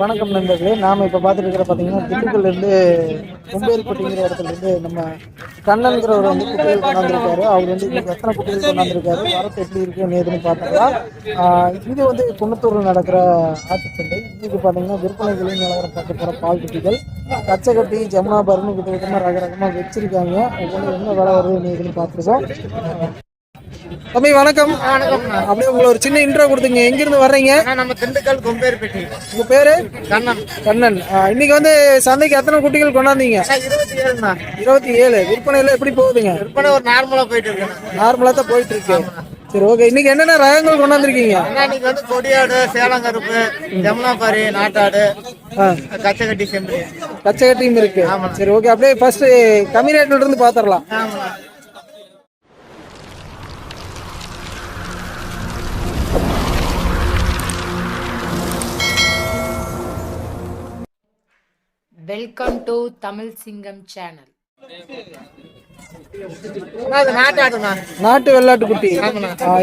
வணக்கம் நண்பர்களே நாம் இப்போ பார்த்துட்டு இருக்கிற பார்த்தீங்கன்னா திண்டுக்கல்லேருந்து கும்பேரிப்பட்டிங்கிற இடத்துல இருந்து நம்ம கண்ணன்கிறவர் வந்து குட்டிகள் கொண்டாந்துருக்காரு. அவர் வந்து எத்தனை குட்டிகள் கொண்டாந்துருக்காரு. வரத்து எப்படி இருக்கு நேதுன்னு பார்த்தோம்னா இது வந்து குன்னத்தூரில் நடக்கிற ஆட்சி ஆட்டுச்சந்தை. இன்னைக்கு பார்த்தீங்கன்னா விற்பனை விலை நிலவரம் பார்க்க போகிற பால் குட்டிகள். கச்சை கட்டி ஜமுனா பருன்னு வித விதமாக ரக ரகமாக வச்சிருக்காங்க. ஒவ்வொன்று என்ன விலை வருது நேதுன்னு பார்த்துருக்கோம். தம்பி வணக்கம். அப்படியே உங்களை ஒரு சின்ன இன்ட்ரோ கொடுத்துங்க. எங்கிருந்து வர்றீங்க? நம்ம திண்டுக்கல் கொம்பேர்பேட்டை. உங்க பேரு? கண்ணன். கண்ணன். இன்னைக்கு வந்து சந்தைக்கு எத்தனை குட்டிகள் கொண்டாந்தீங்க? இருபத்தி ஏழுண்ணா. இருபத்தி ஏழு. விற்பனையில எப்படி போகுதுங்க? விற்பனை ஒரு நார்மலா போயிட்டு இருக்கேன் நார்மலா தான் போயிட்டு இருக்கு சரி ஓகே இன்னைக்கு என்னென்ன ரகங்கள் கொண்டாந்துருக்கீங்க? இன்னைக்கு வந்து கொடியாடு சேலங்கருப்பு ஜமுனாபாரி நாட்டாடு ஆ, கச்சக்கட்டி செம்பரி பச்சை கட்டியும் இருக்கு சரி ஓகே அப்படியே ஃபர்ஸ்ட் கம்மி ரேட்ல இருந்து பாத்திரலாம். வெல்கம் டு தமிழ் சிங்கம் சேனல் நாட்டு வெள்ளாட்டு குட்டி.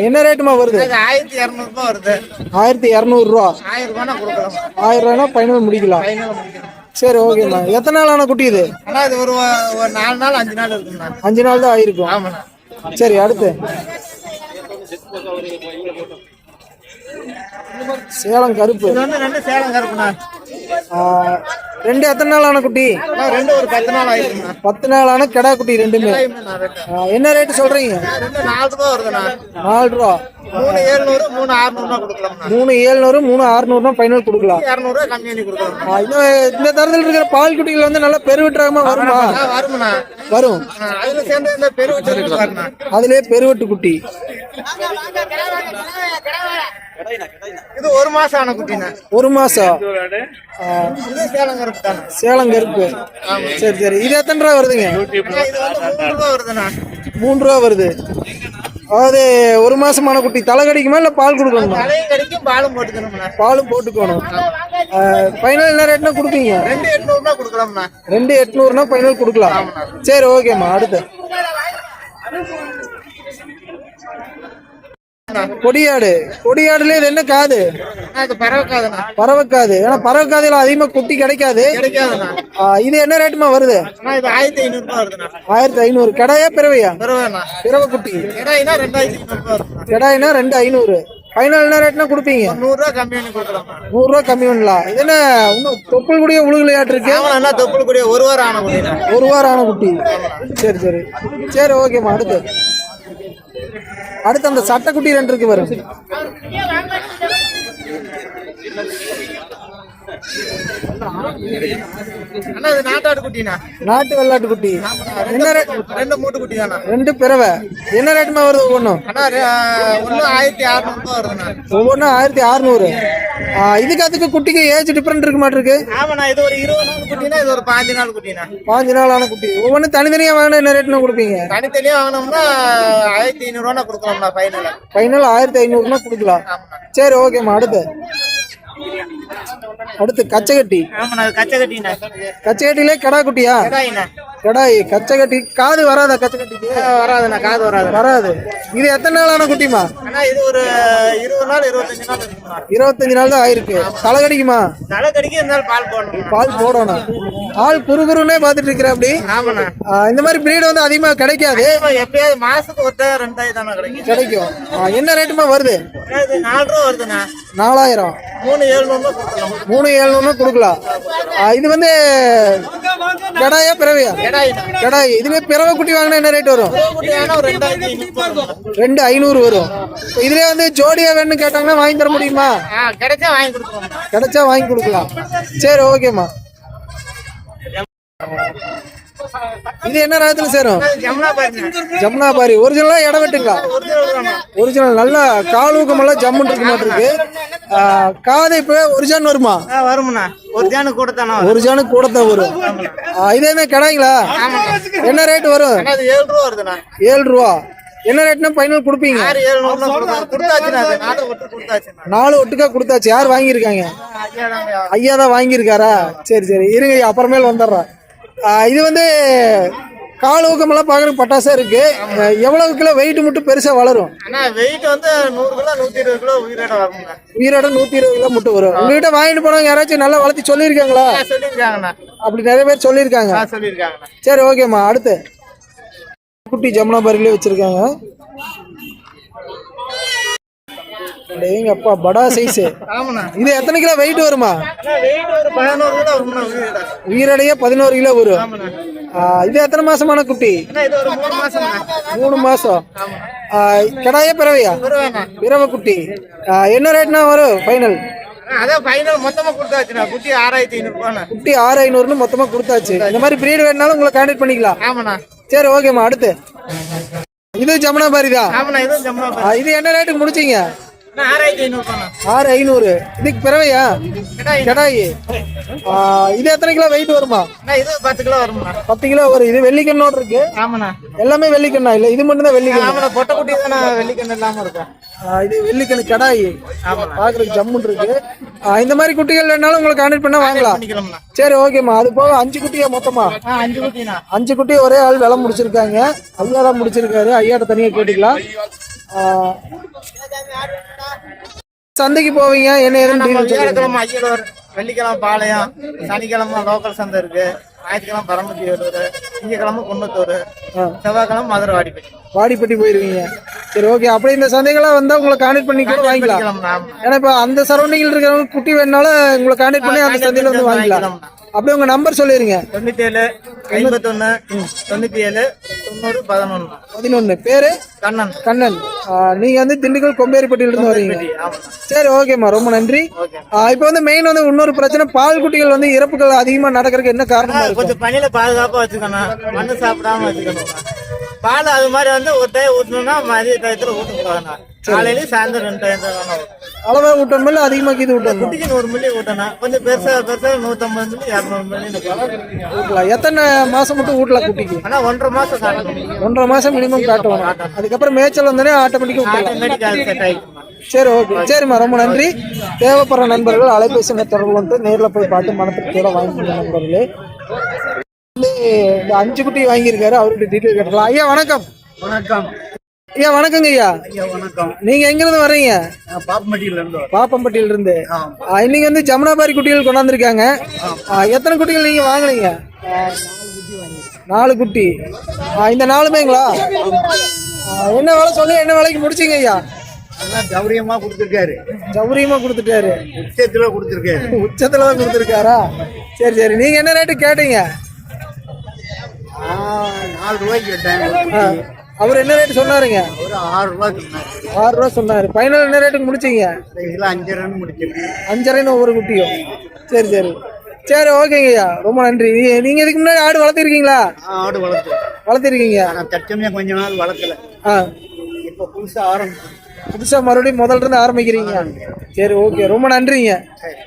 என்ன ரேட்டுமா வருது? ஆயிரத்தி இரநூறுபா வருது. ஆயிரத்தி இரநூறு ரூபா. ஆயிரம் ரூபானா கொடுக்கலாம். ஆயிரம் ரூபாய்னா ஃபைனல் முடிக்கலாம். சரி ஓகேம்மா எத்தனை நாள் ஆன குட்டி இது? அண்ணா இது ஒரு ஒரு நாலு நாள் அஞ்சு நாள் இருக்குண்ணா அஞ்சு நாள் தான் ஆயிருக்கும். ஆமாண்ணா சரி அடுத்து. சேலம் கருப்பு. இது வந்து ரெண்டு சேலம் கருப்புண்ணா. ஆ, ரெண்டு எத்தனை நாள் ஆன குட்டி ரெண்டு ஒரு பத்து நாள் ஆயிருக்குண்ணா பத்து நாள் ஆன கிடா குட்டி ரெண்டுமே. என்ன ரேட்டு சொல்றீங்க? நாலு ரூபா வருதுண்ணா நாலு ரூபா. மூணு ஏழுநூறு மூணு மூணு ஏழுநூறு மூணு அறுநூறுனா ஃபைனல் கொடுக்கலாம். இரநூறுவா கம்மி பண்ணி கொடுக்கலாம். ஆ, இன்னும் இந்த தரத்தில் இருக்கிற பால் குட்டிகள் வந்து நல்லா பெருவிட்டுறாம வருமா? வருமுண்ணா வரும் அதுல சேர்ந்து இந்த அதுலயே பெருவெட்டு குட்டி. இது ஒரு மாசம் ஆன குட்டிண்ணா. ஒரு மாசம். இது சேலம் கருப்பு தானே? சேலம் கருப்பு. சரி சரி. இது எத்தனை ரூபா வருதுங்க? இது வந்து மூணு ரூபா வருதுண்ணா. மூணு ரூபா வருது. அதாவது ஒரு மாசமான குட்டி. தலை கடிக்குமா இல்ல பால் கொடுக்கணுமா? கடிக்கும் பாலும் போட்டுக்கணும்ண்ணா. பாலும் போட்டுக்கணும். ஃபைனல் என்ன ரேட்னா கொடுப்பீங்க? ரெண்டு எட்நூறுனா கொடுக்கலாம்ண்ணா. ரெண்டு எட்நூறுனா ஃபைனல் கொடுக்கலாம். சரி ஓகேம்மா அடுத்து. கொடியாடு. கொடியாடுல இது என்ன காது? பறவைக்காது. ஏன்னா பறவைக்காதுல அதிகமா குட்டி கிடைக்காது. இது என்ன ரேட்டுமா வருது? ஆயிரத்தி ஐநூறு. கடாயா பிறவையா? பிறவை குட்டி. கடாயினா ரெண்டு ஐநூறு. ஃபைனல் என்ன ரேட்னா கொடுப்பீங்க? நூறுரூவா கம்மி பண்ணி கொடுக்கலாம்ண்ணா நூறு ரூபா கம்மி பண்ணலாம் இது என்ன இன்னும் தொப்புள் கூடிய உழுகுலையாட்டு இருக்கு? ஆமாண்ணா தொப்புள் கூடிய ஒரு வாரம் ஆன குட்டிண்ணா ஒரு வாரம் ஆன குட்டி. சரி சரி. சரி ஓகேம்மா அடுத்து. அடுத்து அந்த சட்டக்குட்டி ரெண்டு இருக்கு வரும் அண்ணா இது நாட்டாடு குட்டிண்ணா நாட்டு வெள்ளாட்டு குட்டி என்ன ரெண்டு மூட்டு குட்டி தானா ரெண்டு பிறவை. என்ன ரேட்டுமா வருது ஒவ்வொன்றும்? ஆயிரத்தி அறுநூறுபா வருதுண்ணா. ஒவ்வொன்றும் ஆயிரத்தி அறுநூறு. இதுக்கு அதுக்கு குட்டிக்கு ஏஜ் டிஃப்ரெண்ட் இருக்க மாட்டிருக்கு ஆமாண்ணா இது ஒரு இருபது நாள் குட்டினா இது ஒரு பாஞ்சு நாள் குட்டிண்ணா. பாஞ்சு நாள் ஆன குட்டி. ஒவ்வொன்றும் தனித்தனியாக வாங்கினா என்ன ரேட்னு கொடுப்பீங்க? தனித்தனியா வாங்கினோம்னா ஆயிரத்தி ஐநூறுவா கொடுக்கலாம்ண்ணா ஃபைனல் ஃபைனல் ஆயிரத்தி ஐநூறுனா கொடுக்கலாம். சரி ஓகேம்மா அடுத்து. அடுத்து கச்சைக்கட்டி ஆமாண்ணா அது கச்சை கட்டிண்ணா கச்சைக்கட்டிலே கடா குட்டியா கடாய் கச்சைக்கட்டி காது வராதா கச்சைக்கட்டிக்கு வராதுண்ணா காது வராது. வராது. இது எத்தனை நாள் ஆன குட்டிமா இது ஒரு இருபது நாள் இருபத்தஞ்சு நாள் இருபத்தஞ்சு நாள் தான் ஆயிருக்கு. தலை கடிக்குமா? தலை கடிக்க இருந்தாலும் பால் போடணும் பால் போடணும் ஆள் குறுகுறுன்னே பார்த்துட்டு இருக்கிற அப்படி? இந்த மாதிரி பிரீடு வந்து அதிகமா கிடைக்காது. எப்பயாவது மாசத்துக்கு ஒரு ரெண்டாயிரம் கிடைக்கும். கிடைக்கும். என்ன ரேட்டுமா வருது? நாலு ரூபா வருதுண்ணா. நாலாயிரம். மூணு எழுநூறுபா கொடுக்கலாம். மூணு ஏழுநூறுனா கொடுக்கலாம். இது வந்து கடாயா பிறவையா? கடாய். இதுவே பிறவை குட்டி வாங்கினா என்ன ரேட் வரும். ரெண்டு ஐநூறு. வரும். இதுலயே வந்து ஜோடியா வேணும்னு கேட்டாங்கன்னா வாங்கி தர முடியுமா? கிடைச்சா வாங்கி கொடுத்துருவோம். கிடைச்சா வாங்கி கொடுக்கலாம். சரி ஓகேம்மா. இது என்ன ராகத்துல சேரும்? ஜமுனா ஜமுனாபாரி. ஒரிஜினலா இடம் வெட்டுங்களா? ஒரிஜினல் நல்லா கால் ஊக்கமெல்லாம் ஜம்முன்னு இருக்க மாட்டிருக்கு காது இப்போ ஒரு ஜான் வருமா? வரும்ண்ணா ஒரு ஜானு கூட தானே ஒரு ஜானு கூட தான் வரும். ஆ, இது என்ன கடாய்ங்களா என்ன ரேட் வரும்? ஏழு ரூபா வருதுண்ணா. ஏழு ரூபா. என்ன ரேட்னா ஃபைனல் கொடுப்பீங்க? நாலு ஒட்டுக்கா கொடுத்தாச்சு. யார் வாங்கியிருக்காங்க? ஐயா தான் வாங்கியிருக்காரா? சரி சரி. இருங்க அப்புறமேல் வந்துடுறேன். இது வந்து கால் ஊக்கமெல்லாம் பார்க்குறதுக்கு பட்டாசா இருக்கு. எவ்வளவு கிலோ வெயிட் மட்டும் பெருசா வளரும்? வெயிட் வந்து நூறு கிலோ நூத்தி இருபது கிலோ உயிரோட வருங்க. உயிரோட நூத்தி இருபது கிலோ மட்டும் வரும். உங்ககிட்ட வாங்கிட்டு போனவங்க யாராச்சும் நல்லா வளர்த்தி சொல்லியிருக்காங்களா? சொல்லியிருக்காங்கண்ணா. அப்படி நிறைய பேர் சொல்லியிருக்காங்க. சரி ஓகேம்மா அடுத்து. குட்டி ஜமுனா பாரிலே வச்சிருக்காங்க. எங்க அப்பா படா சைஸ் ஆமாண்ணா. இது எத்தனை கிலோ வெயிட் வருமா? உயிரடைய பதினோரு கிலோ வரும். இது எத்தனை மாசமான குட்டி? மூணு மாசம் கிடாயே பிறவையா? பிறவை குட்டி. என்ன ரேட்னா வரும்? ஃபைனல் அதான் ஃபைனல் மொத்தமா கொடுத்தாச்சுண்ணா. குட்டி ஆறாயிரத்தி ஐநூறுபாண்ணா குட்டி ஆறு ஐநூறுன்னு மொத்தமா கொடுத்தாச்சு. இந்த மாதிரி பிரீடு வேணாலும் உங்களை கான்டாக்ட் பண்ணிக்கலாம். ஆமாண்ணா. சரி ஓகேம்மா அடுத்து. இது ஜமுனா பாரி. தான் ஆமாண்ணா இது என்ன ரேட்டுக்கு முடிச்சீங்க? ஆறு ஐநூறு. இதுக்கு பிறவையா? கிடாய். இது எத்தனை கிலோ வெயிட் வருமா? இது பத்து கிலோ வரும்ண்ணா. பத்து கிலோ வரும் இது வெள்ளிக்கண்ணோடு இருக்கு. ஆமாண்ணா. எல்லாமே வெள்ளிக்கண்ணா? இல்ல இது மட்டும் தான் வெள்ளிக்கண்ணா பொட்டை குட்டி தானே வெள்ளிக்கண்ணு இல்லாம இருக்கும் இது வெள்ளிக்கண்ணு கடாயி. பாக்குறதுக்கு ஜம்முன்னு இருக்கு. இந்த மாதிரி குட்டிகள் வேணாலும் உங்களுக்கு கான்டாக்ட் பண்ணா வாங்கலாம். சரி ஓகேம்மா அது போக அஞ்சு குட்டியா மொத்தமா? அஞ்சு குட்டி ஒரே ஆள் விலை முடிச்சிருக்காங்க. ஐயா தான் முடிச்சிருக்காரு. ஐயாட்ட தனியா கேட்டுக்கலாம். சந்தைக்கு போவீங்க என்ன ஏதுன்னு. வியாழக்கிழமை ஐயலூர் வெள்ளிக்கிழமை பாளையம் சனிக்கிழமை லோக்கல் சந்தை இருக்கு. ஞாயிற்றுக்கிழமை பரமத்தி வேலூர் திங்கக்கிழமை குன்னத்தூர். செவ்வாய்க்கிழமை மதுரை வாடிப்பட்டி. வாடிப்பட்டி போயிருவீங்க. சரி ஓகே அப்படியே இந்த சந்தைகள்லாம் வந்தா உங்களை கான்டாக்ட் பண்ணி கூட வாங்கிக்கலாம். ஏன்னா இப்போ அந்த சரௌண்டிங்கில் இருக்கிறவங்க குட்டி வேணுனாலும் உங்களை கான்டாக்ட் பண்ணி அந்த சந்தையில வந்து வாங்கிக்கலாம். அப்படியே உங்க நம்பர் சொல்லிருங்க. தொண்ணூத்தி ஏழு ஐம்பத்தொன்னு தொண்ணூத்தி ஏழு தொண்ணூறு பதினொன்று பதினொன்னு. பேரு? கண்ணன். கண்ணன். நீங்க வந்து திண்டுக்கல் கொம்பேரிப்பட்டியில இருந்து வரீங்க. சரி ஓகேம்மா ரொம்ப நன்றி. இப்போ வந்து மெயின் வந்து இன்னொரு பிரச்சனை பால் குட்டிகள் வந்து இறப்புகள் அதிகமா நடக்கிறதுக்கு என்ன காரணமா கொஞ்சம் பனியில பாதுகாப்பா வச்சுக்கணும். மண்ணு சாப்பிடாம வச்சுக்கணும். பால் அது மாதிரி வந்து ஒரு டைம் ஊட்டணும்னா மதிய டயத்துல ஊட்டக்கூடாதுண்ணா காலையிலயும் சாயந்தரம் ரெண்டு டைம். அளவா ஊட்டணும் இல்ல அதிகமா கீது ஊட்டணும். குட்டிக்கு நூறு மில்லி ஊட்டணும். கொஞ்சம் பெருசா பெருசா நூத்தம்பது மில்லி இரநூறு மில்லி ஊட்டலாம். எத்தனை மாசம் மட்டும் ஊட்டலாம் குட்டிக்கு? ஆனா ஒன்றரை மாசம் காட்டணும். ஒன்றரை மாசம் மினிமம் காட்டணும். அதுக்கப்புறம் மேய்ச்சல் வந்தோடனே ஆட்டோமேட்டிக்கா ஊட்டலாம். ஆட்டோமேட்டிக் அது செட் ஆயிடுமா. சரி ஓகே சரிம்மா ரொம்ப நன்றி. தேவைப்படுற நண்பர்கள் அலைபேசி தொடர்பு கொண்டு நேரில் போய் பார்த்து மனத்திற்கோட வாங்கிக்கணும் நண்பர்களே. வந்து இந்த அஞ்சு குட்டி வாங்கியிருக்காரு. அவர்கிட்ட டீட்டெயில் கேட்டுக்கலாம். ஐயா வணக்கம். வணக்கம். ஐயா வணக்கங்க ஐயா. ஐயா வணக்கம். நீங்க எங்க இருந்து வர்றீங்க? நான் பாப்பமட்டியில இருந்து பாப்பம்பட்டியில இருந்து இன்னைக்கு வந்து ஜமுனாபாரி குட்டிகள் கொண்டாந்துருக்காங்க. எத்தனை குட்டிகள் நீங்க வாங்குனீங்க? நாலு குட்டி. இந்த நாலுமேங்களா ஆ, என்ன வேலை சொல்லி என்ன வேலைக்கு முடிச்சீங்க ஐயா? கௌரியமா கொடுத்துருக்காரு. சௌரியமா கொடுத்துட்டாரு. உச்சத்துல கொடுத்துருக்காரு. உச்சத்துல தான் கொடுத்துருக்காரா? சரி சரி. நீங்க என்ன ரேட்டு கேட்டீங்க? நாலு ரூபாய்க்கு கேட்டேன். அவர் என்ன ரேட் சொன்னாருங்க? ஒரு ஆறு ரூபாய்க்கு சொன்னாரு. ஆறு ரூபா சொன்னாரு. ஃபைனல் என்ன ரேட்டுக்கு முடிச்சீங்க? இதுல அஞ்சு ரன் முடிச்சிருக்கேன் அஞ்சரைன்னு ஒவ்வொரு குட்டியும். சரி சரி. சரி ஓகேங்க ஐயா. ரொம்ப நன்றி. நீ- நீங்க இதுக்கு முன்னாடி ஆடு வளர்த்திருக்கீங்களா? ஆடு வளர்த்து வளர்த்திருக்கீங்க? ஆனா தற்சமயம் கொஞ்ச நாள் வளர்க்கல. ஆ. இப்ப புதுசா ஆரம்பிச்சு. புதுசா மறுபடியும் முதல்ல இருந்து ஆரம்பிக்கிறீங்க? சரி ஓகே. ரொம்ப நன்றிங்க. அஹ்